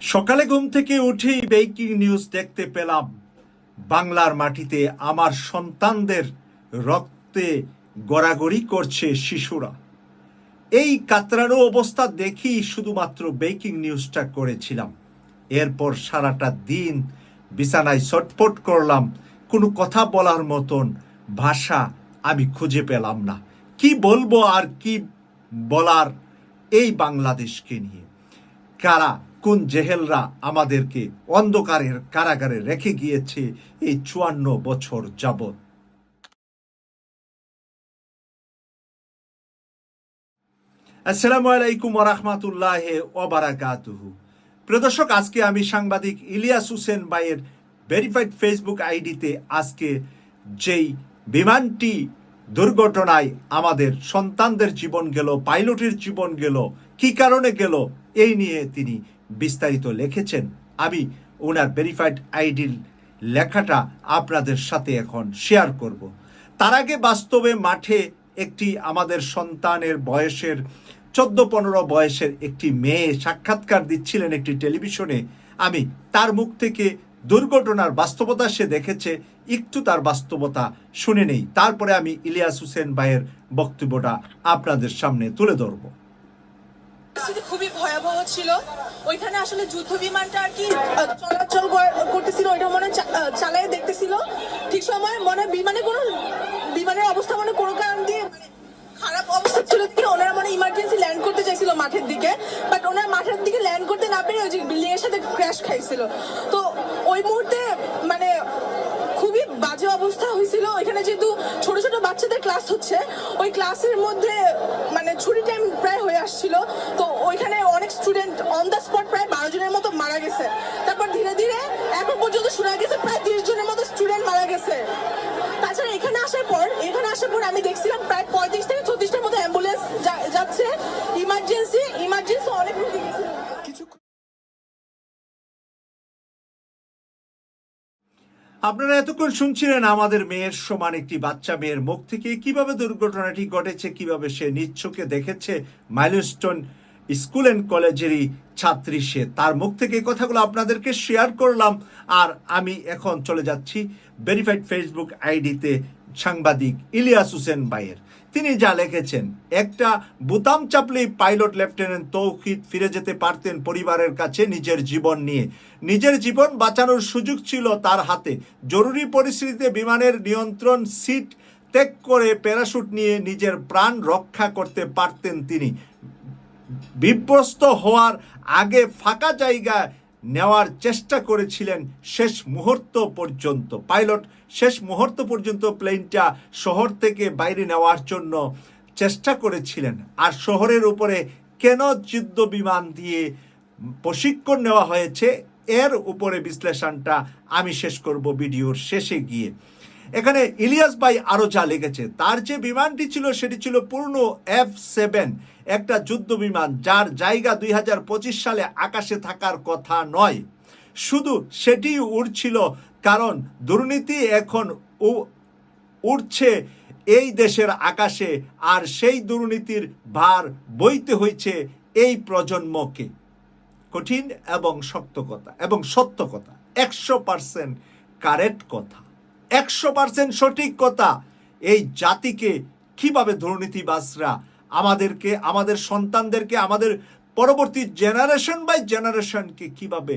সকালে ঘুম থেকে উঠেই ব্রেকিং নিউজ দেখতে পেলাম, বাংলার মাটিতে আমার সন্তানদের রক্তে গড়াগড়ি করছে শিশুরা। এই কাতরানো অবস্থা দেখেই শুধুমাত্র ব্রেকিং নিউজটা করেছিলাম। এরপর সারাটা দিন বিছানায় ছটফট করলাম, কোনো কথা বলার মতন ভাষা আমি খুঁজে পেলাম না। কি বলব আর কি বলার এই বাংলাদেশকে নিয়ে? কারা কোন জেহেলরা আমাদেরকে অন্ধকারের কারাগারে রেখে গিয়েছে এই চুয়ান্ন বছর যাবত আসসালামু আলাইকুম ওরহমাতুল্লাহ ওবারাকাতুহু প্রদর্শক আজকে আমি সাংবাদিক ইলিয়াস হুসেন ভাইয়ের ভেরিফাইড ফেসবুক আইডিতে আজকে যেই বিমানটি দুর্ঘটনায় আমাদের সন্তানদের জীবন গেল, পাইলটের জীবন গেল, কি কারণে গেল, এই নিয়ে তিনি বিস্তারিত লিখেছেন আমি ওনার ভেরিফাইড আইডির লেখাটা আপনাদের সাথে এখন শেয়ার করব। তার আগে বাস্তবে মাঠে একটি আমাদের সন্তানের বয়সের চোদ্দ পনেরো বয়সের একটি মেয়ে সাক্ষাৎকার দিচ্ছিলেন একটি টেলিভিশনে। আমি তার মুখ থেকে দুর্ঘটনার বাস্তবতা সে দেখেছে, একটু তার বাস্তবতা শুনে নেই। তারপরে আমি ইলিয়াস হুসেন ভাইয়ের বক্তব্যটা আপনাদের সামনে তুলে ধরবো। খুবই ভয়াবহ ছিল। ওইখানে আসলে যুদ্ধ বিমানটা আর কি চলাচল কর- করতেছিল, ওইটা মনে চালায় দেখতেছিল। ঠিক সময় মনে বিমানে কোনো, বিমানের অবস্থা মানে কোনো কারণ দিয়ে মানে খারাপ অবস্থা ছিল কি ওনারা মানে ইমার্জেন্সি ল্যান্ড করতে চাইছিল মাঠের দিকে। বাট ওনারা মাঠের দিকে ল্যান্ড করতে না পেরে ওই যে বিল্ডিং এর সাথে ক্র্যাশ খাইছিল। তো ওই মুহূর্তে মানে খুবই বাজে অবস্থা হয়েছিল। ওইখানে যেহেতু ছোট ছোট বাচ্চাদের ক্লাস হচ্ছে, ওই ক্লাসের মধ্যে ছুটি টাইম প্রায় হয়ে আসছিল। তো ওইখানে অনেক স্টুডেন্ট অন দ্য স্পট প্রায় বারো জনের মতো মারা গেছে। তারপর ধীরে ধীরে এখন পর্যন্ত শোনা গেছে প্রায় তিরিশ জনের মতো স্টুডেন্ট মারা গেছে। তাছাড়া এখানে আসার পর, এখানে আসার পর আমি দেখছিলাম আপনারা এতক্ষণ শুনছিলেন আমাদের মেয়ের সমান একটি বাচ্চা, মেয়ের মুখ থেকে কীভাবে দুর্ঘটনাটি ঘটেছে, কীভাবে সে নিচ্ছকে দেখেছে মাইলস্টোন স্কুল অ্যান্ড কলেজেরই ছাত্রী সে। তার মুখ থেকে কথাগুলো আপনাদেরকে শেয়ার করলাম। আর আমি এখন চলে যাচ্ছি ভেরিফাইড ফেসবুক আইডিতে সাংবাদিক ইলিয়াস হুসেন ভাইয়ের। তিনি যা লিখেছেন। একটা বুতাম চাপলেই পাইলট লেফটেন্যান্ট তৌহিদ ফিরে যেতে পারতেন পরিবারের কাছে নিজের জীবন নিয়ে। নিজের জীবন বাঁচানোর সুযোগ ছিল তার হাতে। জরুরি পরিস্থিতিতে বিমানের নিয়ন্ত্রণ সিট ত্যাগ করে প্যারাশুট নিয়ে নিজের প্রাণ রক্ষা করতে পারতেন তিনি। বিভ্রস্ত হওয়ার আগে ফাঁকা জায়গা নেওয়ার চেষ্টা করেছিলেন শেষ মুহূর্ত পর্যন্ত। পাইলট, শেষ মুহূর্ত পর্যন্ত প্লেনটা শহর থেকে বাইরে নেওয়ার জন্য চেষ্টা করেছিলেন। আর শহরের উপরে কেন যুদ্ধ বিমান দিয়ে প্রশিক্ষণ নেওয়া হয়েছে, এর উপরে বিশ্লেষণটা আমি শেষ করব ভিডিওর শেষে গিয়ে। এখানে ইলিয়াস ভাই আরও যা লেগেছে তার যে বিমানটি ছিল সেটি ছিল পূর্ণ এফ সেভেন একটা যুদ্ধ বিমান যার জায়গা দুই হাজার পঁচিশ সালে আকাশে থাকার কথা নয়। শুধু সেটি উড়ছিল, কারণ দুর্নীতি এখন উ- উঠছে এই দেশের আকাশে, আর সেই দুর্নীতির ভার বইতে হয়েছে এই প্রজন্মকে। কঠিন এবং শক্ত কথা, এবং সত্য কথা, একশো পার্সেন্ট কারেক্ট কথা। একশো পার্সেন্ট সঠিক কথা। এই জাতিকে কীভাবে দুর্নীতিবাজরা আমাদেরকে, আমাদের সন্তানদেরকে, আমাদের পরবর্তী জেনারেশন বাই জেনারেশনকে কীভাবে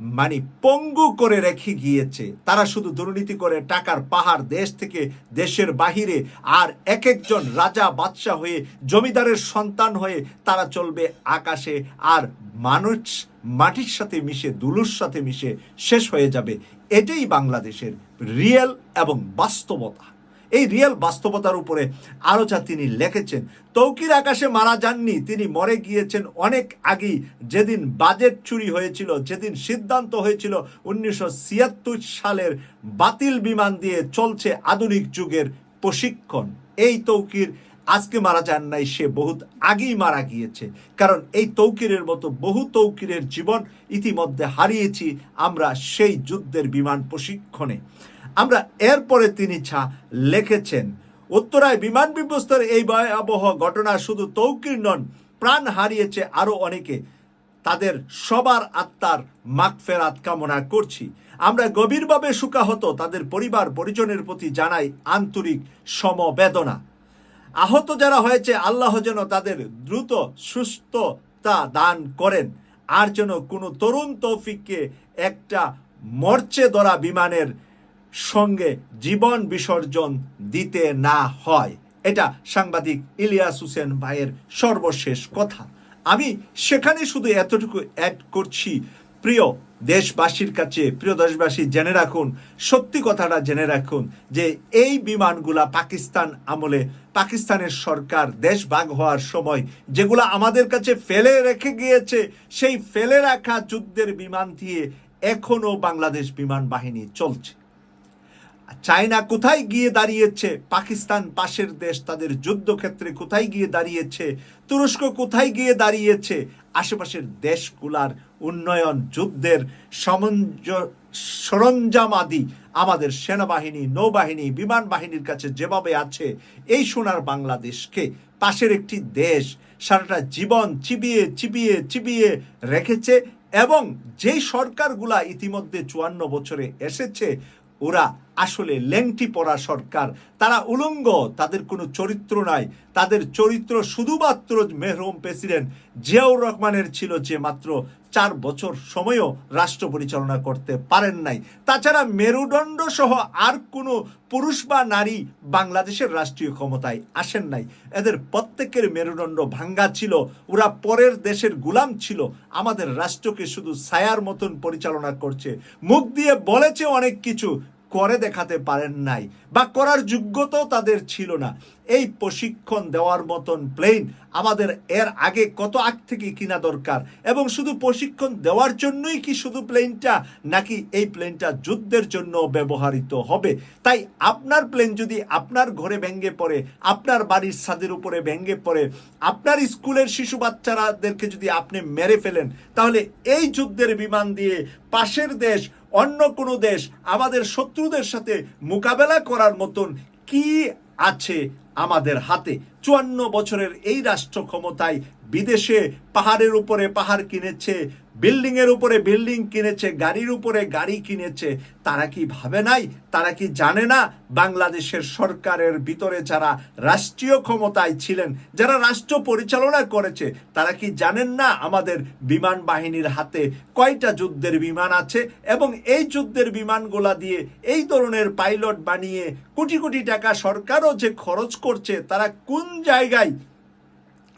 মানে পঙ্গু করে রেখে গিয়েছে, তারা শুধু দুর্নীতি করে টাকার পাহাড় দেশ থেকে দেশের বাহিরে আর এক একজন রাজা বাদশাহ হয়ে জমিদারের সন্তান হয়ে তারা চলবে আকাশে, আর মানুষ মাটির সাথে মিশে, দুলুর সাথে মিশে শেষ হয়ে যাবে। এটাই বাংলাদেশের রিয়েল এবং বাস্তবতা। এই রিয়েল বাস্তবতার উপরে আরও যা তিনি লিখেছেন, তৌকির আকাশে মারা যাননি, তিনি মরে গিয়েছেন অনেক আগেই। যেদিন বাজেট চুরি হয়েছিল, যেদিন সিদ্ধান্ত হয়েছিল, উনিশশো ছিয়াত্তর সালের বাতিল বিমান দিয়ে চলছে আধুনিক যুগের প্রশিক্ষণ। এই তৌকির আজকে মারা যান নাই, সে বহুত আগেই মারা গিয়েছে। কারণ এই তৌকিরের মতো বহু তৌকিরের জীবন ইতিমধ্যে হারিয়েছি আমরা সেই যুদ্ধের বিমান প্রশিক্ষণে। আমরা এরপরে তিনি ছা লিখেছেন, উত্তরায় বিমান বিধ্বস্তের এই ভয়াবহ ঘটনা শুধু তৌকির নন, প্রাণ হারিয়েছে আরও অনেকে। তাদের সবার আত্মার মাগফেরাত কামনা করছি। আমরা গভীরভাবে সুখাহত তাদের পরিবার পরিজনের প্রতি জানাই আন্তরিক সমবেদনা। আহত যারা হয়েছে, আল্লাহ যেন তাদের দ্রুত সুস্থতা দান করেন। আর যেন কোনো তরুণ তৌফিককে একটা মরচে ধরা বিমানের সঙ্গে জীবন বিসর্জন দিতে না হয়। এটা সাংবাদিক ইলিয়াস হোসেন ভাইয়ের সর্বশেষ কথা। আমি সেখানে শুধু এতটুকু অ্যাড করছি, প্রিয় দেশবাসীর কাছে, প্রিয় দেশবাসী জেনে রাখুন, সত্যি কথাটা জেনে রাখুন যে এই বিমানগুলা পাকিস্তান আমলে পাকিস্তানের সরকার দেশ ভাগ হওয়ার সময় যেগুলো আমাদের কাছে ফেলে রেখে গিয়েছে, সেই ফেলে রাখা যুদ্ধের বিমান দিয়ে এখনও বাংলাদেশ বিমান বাহিনী চলছে। চায়না কোথায় গিয়ে দাঁড়িয়েছে? পাকিস্তান পাশের দেশ তাদের যুদ্ধক্ষেত্রে কোথায় গিয়ে দাঁড়িয়েছে? তুরস্ক কোথায় গিয়ে দাঁড়িয়েছে? আশেপাশের দেশগুলার উন্নয়ন যুদ্ধের সমঞ্জ সরঞ্জামাদি আমাদের সেনাবাহিনী, নৌবাহিনী, বিমান বাহিনীর কাছে যেভাবে আছে, এই সোনার বাংলাদেশকে পাশের একটি দেশ সারাটা জীবন চিবিয়ে চিবিয়ে চিবিয়ে রেখেছে এবং যেই সরকারগুলা ইতিমধ্যে চুয়ান্ন বছরে এসেছে, ওরা আসলে লেংটি পড়া সরকার। তারা উলঙ্গ, তাদের কোনো চরিত্র নাই। তাদের চরিত্র শুধুমাত্র মেহরুম প্রেসিডেন্ট জিয়াউর রহমানের ছিল যে মাত্র চার বছর সময়ও রাষ্ট্র পরিচালনা করতে পারেন নাই। তাছাড়া মেরুদণ্ড সহ আর কোনো পুরুষ বা নারী বাংলাদেশের রাষ্ট্রীয় ক্ষমতায় আসেন নাই। এদের প্রত্যেকের মেরুদণ্ড ভাঙ্গা ছিল, ওরা পরের দেশের গুলাম ছিল। আমাদের রাষ্ট্রকে শুধু ছায়ার মতন পরিচালনা করছে। মুখ দিয়ে বলেছে অনেক কিছু করে দেখাতে পারেন নাই বা করার যোগ্যতাও তাদের ছিল না। এই প্রশিক্ষণ দেওয়ার মতন প্লেন আমাদের এর আগে কত আগ থেকে কিনা দরকার এবং শুধু প্রশিক্ষণ দেওয়ার জন্যই কি শুধু প্লেনটা নাকি এই প্লেনটা যুদ্ধের জন্য ব্যবহৃত হবে? তাই আপনার প্লেন যদি আপনার ঘরে ভেঙ্গে পড়ে, আপনার বাড়ির ছাদের উপরে ভেঙ্গে পড়ে, আপনার স্কুলের শিশু বাচ্চারাদেরকে যদি আপনি মেরে ফেলেন, তাহলে এই যুদ্ধের বিমান দিয়ে পাশের দেশ অন্য কোনো দেশ আমাদের শত্রুদের সাথে মোকাবেলা করার মতন কি আছে আমাদের হাতে? চুয়ান্ন বছরের এই রাষ্ট্র ক্ষমতায় বিদেশে পাহাড়ের উপরে পাহাড় কিনেছে বিল্ডিং এর উপরে বিল্ডিং কিনেছে, গাড়ির উপরে গাড়ি কিনেছে, তারা কি ভাবে নাই? তারা কি জানে না? বাংলাদেশের সরকারের ভিতরে যারা রাষ্ট্রীয় ক্ষমতায় ছিলেন, যারা রাষ্ট্র পরিচালনা করেছে, তারা কি জানেন না আমাদের বিমান বাহিনীর হাতে কয়টা যুদ্ধের বিমান আছে? এবং এই যুদ্ধের বিমানগুলা দিয়ে এই ধরনের পাইলট বানিয়ে কোটি কোটি টাকা সরকারও যে খরচ করছে, তারা কোন জায়গায়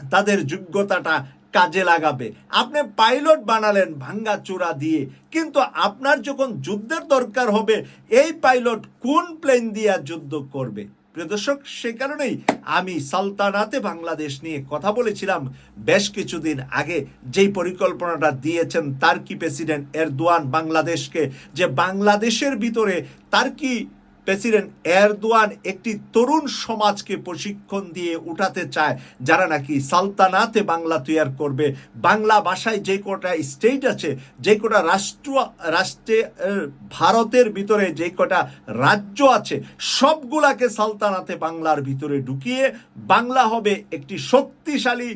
তাদের যোগ্যতাটা কাজে লাগাবে। আপনি পাইলট বানালেন ভাঙ্গা চূড়া দিয়ে, কিন্তু আপনার যখন যুদ্ধের দরকার হবে, এই পাইলট কোন প্লেন দিয়ে যুদ্ধ করবে? প্রিয় দর্শক, সে কারণেই আমি সালতানাতে বাংলাদেশ নিয়ে কথা বলেছিলাম। বেশ কিছুদিন আগে যেই পরিকল্পনাটা দিয়েছেন তার্কি প্রেসিডেন্ট এরদোয়ান বাংলাদেশকে, যে বাংলাদেশের ভিতরে তার্কি প্রেসিডেন্ট এরদোয়ান একটি তরুণ সমাজকে প্রশিক্ষণ দিয়ে উঠাতে চায়, যারা নাকি সালতানাতে বাংলা তৈয়ার করবে। বাংলা ভাষায় যে কটা স্টেট আছে, যে কটা রাষ্ট্র, রাষ্ট্রে ভারতের ভিতরে যে কটা রাজ্য আছে, সবগুলাকে সালতানাতে বাংলার ভিতরে ঢুকিয়ে বাংলা হবে একটি শক্তিশালী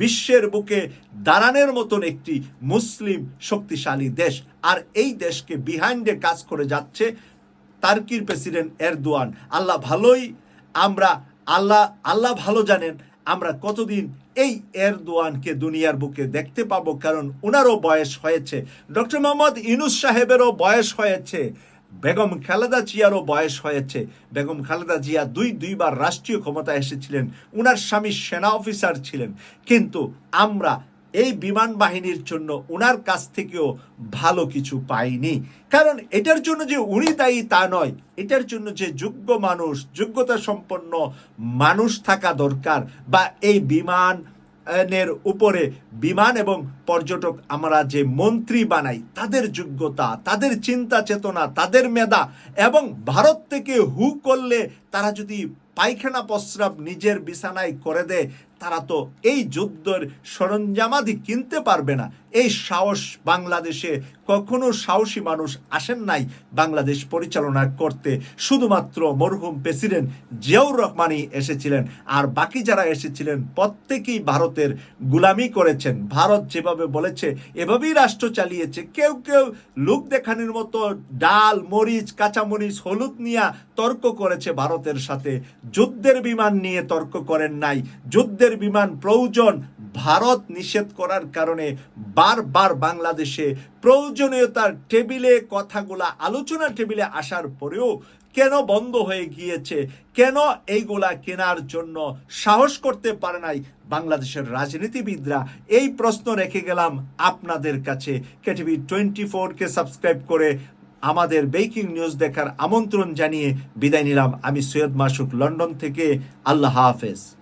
বিশ্বের বুকে দাঁড়ানোর মতন একটি মুসলিম শক্তিশালী দেশ। আর এই দেশকে বিহাইন্ডে কাজ করে যাচ্ছে তার্কির প্রেসিডেন্ট এরদোয়ান। আল্লাহ ভালোই আমরা, আল্লাহ আল্লাহ ভালো জানেন, আমরা কতদিন এই এরদোয়ানকে দুনিয়ার বুকে দেখতে পাব, কারণ ওনারও বয়স হয়েছে। ডক্টর মোহাম্মদ ইনুস সাহেবেরও বয়স হয়েছে। বেগম খালেদা জিয়ারও বয়স হয়েছে। বেগম খালেদা জিয়া দুই, দুইবার রাষ্ট্রীয় ক্ষমতায় এসেছিলেন। উনার স্বামী সেনা অফিসার ছিলেন। কিন্তু আমরা এই বিমান বাহিনীর জন্য ওনার কাছ থেকেও ভালো কিছু পাইনি। কারণ এটার জন্য যে উনি দায়ী তা নয়, এটার জন্য যে যোগ্য মানুষ, যোগ্যতা সম্পন্ন মানুষ থাকা দরকার বা এই বিমান এর উপরে বিমান এবং পর্যটক আমরা যে মন্ত্রী বানাই, তাদের যোগ্যতা, তাদের চিন্তা চেতনা, তাদের মেধা এবং ভারত থেকে হু করলে তারা যদি পায়খানা প্রস্রাব নিজের বিছানায় করে দেয় তারা তো এই যুদ্ধের সরঞ্জামাদি কিনতে পারবে না। এই সাহস বাংলাদেশে কখনো সাহসী মানুষ আসেন নাই বাংলাদেশ পরিচালনা করতে। শুধুমাত্র মরহুম প্রেসিডেন্ট জিয়াউর রহমানই এসেছিলেন। আর বাকি যারা এসেছিলেন, প্রত্যেকেই ভারতের গুলামি করেছেন। ভারত যেভাবে বলেছে, এভাবেই রাষ্ট্র চালিয়েছে। কেউ কেউ লোক দেখানোর মতো ডাল, মরিচ, কাঁচামরিচ, হলুদ নিয়ে তর্ক করেছে ভারতের সাথে। যুদ্ধের বিমান নিয়ে তর্ক করেন নাই। যুদ্ধের বিমান প্রয়োজন ভারত নিষেধ করার কারণে বারবার বাংলাদেশে প্রয়োজনীয়তার টেবিলে কথাগুলা, আলোচনা টেবিলে আসার পরেও কেন বন্ধ হয়ে গিয়েছে? কেন এইগুলা কেনার জন্য সাহস করতে পারে নাই বাংলাদেশের রাজনীতিবিদরা? এই প্রশ্ন রেখে গেলাম আপনাদের কাছে। কেটিভি টোয়েন্টি ফোরকে সাবস্ক্রাইব করে আমাদের বেকিং নিউজ দেখার আমন্ত্রণ জানিয়ে বিদায় নিলাম। আমি সৈয়দ মাসুক, লন্ডন থেকে। আল্লাহ হাফেজ।